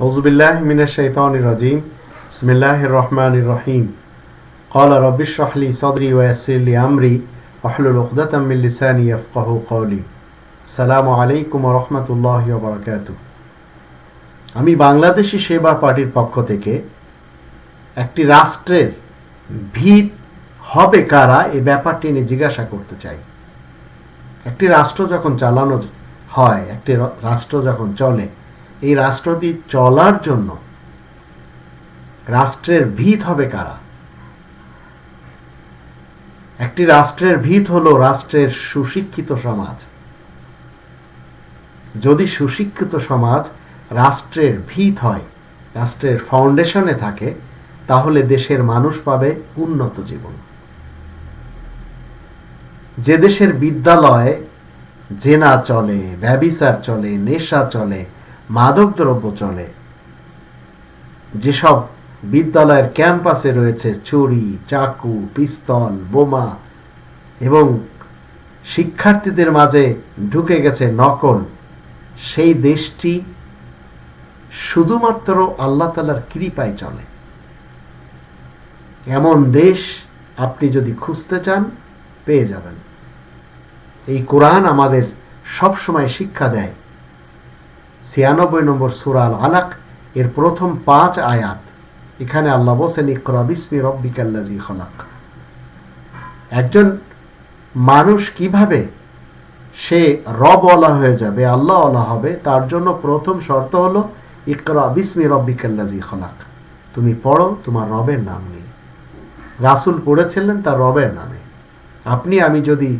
হজবিল্লাহ মিনা শৈতান রাজিম বিসমিল্লাহ রহমান রহিম قال رب اشرح لي صدري ويسر لي امري واحلل عقدة من لساني يفقهوا قولي السلام عليكم ورحمة الله وبركاته আমি বাংলাদেশি সেবা পার্টির পক্ষ থেকে একটি রাষ্ট্রের ভিত হবে কারা এই ব্যাপারটি নিয়ে জিজ্ঞাসা করতে চাই একটি রাষ্ট্র যখন চালানো হয় একটি র- রাষ্ট্র যখন চলে এই রাষ্ট্রটি চলার জন্য রাষ্ট্রের ভিত হবে কারা? একটি রাষ্ট্রের ভিত হলো রাষ্ট্রের সুশিক্ষিত সমাজ। যদি সুশিক্ষিত সমাজ রাষ্ট্রের ভিত হয়, রাষ্ট্রের ফাউন্ডেশনে থাকে, তাহলে দেশের মানুষ পাবে উন্নত জীবন। যে দেশের বিদ্যালয়ে জেনা চলে, ব্যবিচার চলে, নেশা চলে মাদকদ্রব্য চলে। যেসব বিদ্যালয়ের ক্যাম্পাসে রয়েছে চুরি চাকু, পিস্তল, বোমা এবং শিক্ষার্থীদের মাঝে ঢুকে গেছে নকল, সেই দেশটি শুধুমাত্র আল্লাহ তালার কৃপায় চলে। এমন দেশ আপনি যদি খুঁজতে চান, পেয়ে যাবেন। এই কোরআন আমাদের সবসময় শিক্ষা দেয়। ছিয়ানব্বই নম্বর সুরাল আলাক এর প্রথম পাঁচ আয়াত। এখানে আল্লাহ বসেন ইকরা বিসমি রব্বিকাল্লাজি খলাক। একজন মানুষ কীভাবে সে রবওয়ালা হয়ে যাবে, আল্লাহওয়ালা হবে, তার জন্য প্রথম শর্ত হলো, ইকরা বিসমি রব্বিকাল্লাজি খলাক। তুমি পড়ো, তোমার রবের নাম নিয়ে। রাসুল পড়েছিলেন তার রবের নামে। আপনি, আমি যদি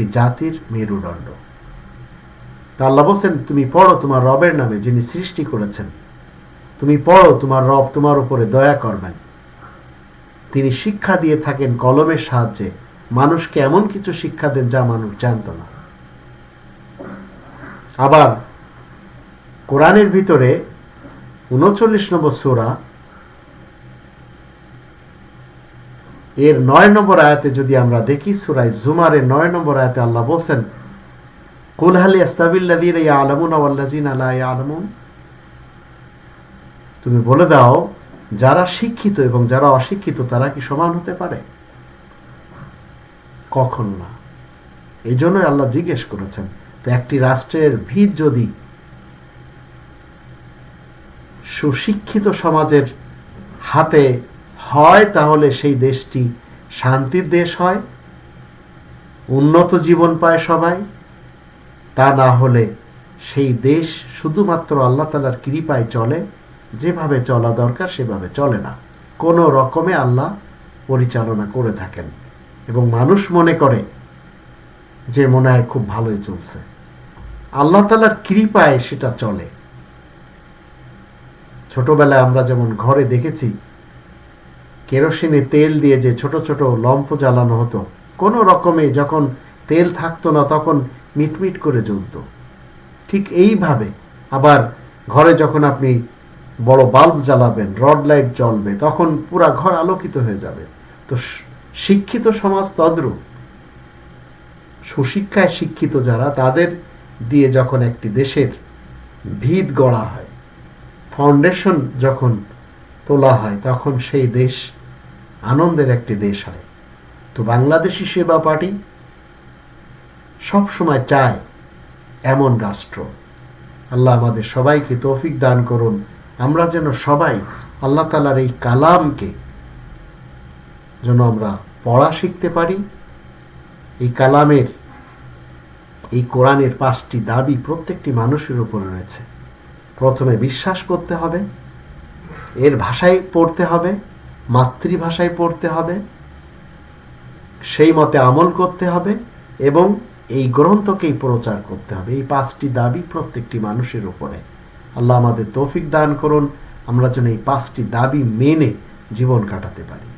একটি জাতির মেরুদণ্ড। তা আল্লাহ বলছেন, তুমি পড়ো তোমার রবের নামে যিনি সৃষ্টি করেছেন। তুমি পড়ো তোমার রব তোমার উপরে দয়া করবেন। তিনি শিক্ষা দিয়ে থাকেন কলমের সাহায্যে। মানুষকে এমন কিছু শিক্ষা দেন যা মানুষ জানত না। আবার কোরআনের ভিতরে উনচল্লিশ নম্বর সোরা এর নয় নম্বর আয়াতে যদি আমরা দেখি সুরাই জুমারের নয় নম্বর আয়াতে আল্লাহ বলছেন, কুল হালি আস্তাবিল্লাযীনা ইয়ালামুনা ওয়াল্লাযীনা লা ইয়ালামুন? তুমি বলে দাও, যারা শিক্ষিত এবং যারা অশিক্ষিত, তারা কি সমান হতে পারে? কখন না। এই জন্যই আল্লাহ জিজ্ঞেস করেছেন, তো একটি রাষ্ট্রের ভিত যদি সুশিক্ষিত সমাজের হাতে হয়, তাহলে সেই দেশটি শান্তির দেশ হয়, উন্নত জীবন পায় সবাই, তা না হলে সেই দেশ শুধুমাত্র আল্লাহ তালার কৃপায় চলে, যেভাবে চলা দরকার সেভাবে চলে না। কোনো রকমে আল্লাহ পরিচালনা করে থাকেন এবং মানুষ মনে করে যে মনে হয় খুব ভালোই চলছে। আল্লাহ তালার কৃপায় সেটা চলে। ছোটবেলায় আমরা যেমন ঘরে দেখেছি কেরোসিনে তেল দিয়ে যে ছোট ছোট লম্প জ্বালানো হতো, কোনো রকমে যখন তেল থাকতো না তখন মিটমিট করে জ্বলত। ঠিক এইভাবে আবার ঘরে যখন আপনি বড় বাল্ব জ্বালাবেন, রড লাইট জ্বলবে, তখন পুরা ঘর আলোকিত হয়ে যাবে। তো শিক্ষিত সমাজ তদ্রূপ। সুশিক্ষায় শিক্ষিত যারা, তাদের দিয়ে যখন একটি দেশের ভিত গড়া হয় ফাউন্ডেশন যখন তোলা হয়, তখন সেই দেশ আনন্দের একটি দেশ হয়। তো বাংলাদেশি সেবা পার্টি সব সময় চায় এমন রাষ্ট্র। আল্লাহ আমাদের সবাইকে তৌফিক দান করুন। আমরা যেন সবাই আল্লাহ তালার এই কালামকে যেন আমরা পড়া শিখতে পারি। এই কালামের, এই কোরআনের পাঁচটি দাবি প্রত্যেকটি মানুষের উপরে রয়েছে। প্রথমে বিশ্বাস করতে হবে, এর ভাষায় পড়তে হবে মাতৃভাষায় পড়তে হবে, সেই মতে আমল করতে হবে এবং এই গ্রন্থকেই প্রচার করতে হবে। এই পাঁচটি দাবি প্রত্যেকটি মানুষের উপরে। আল্লাহ আমাদের তৌফিক দান করুন, আমরা যেন এই পাঁচটি দাবি মেনে জীবন কাটাতে পারি।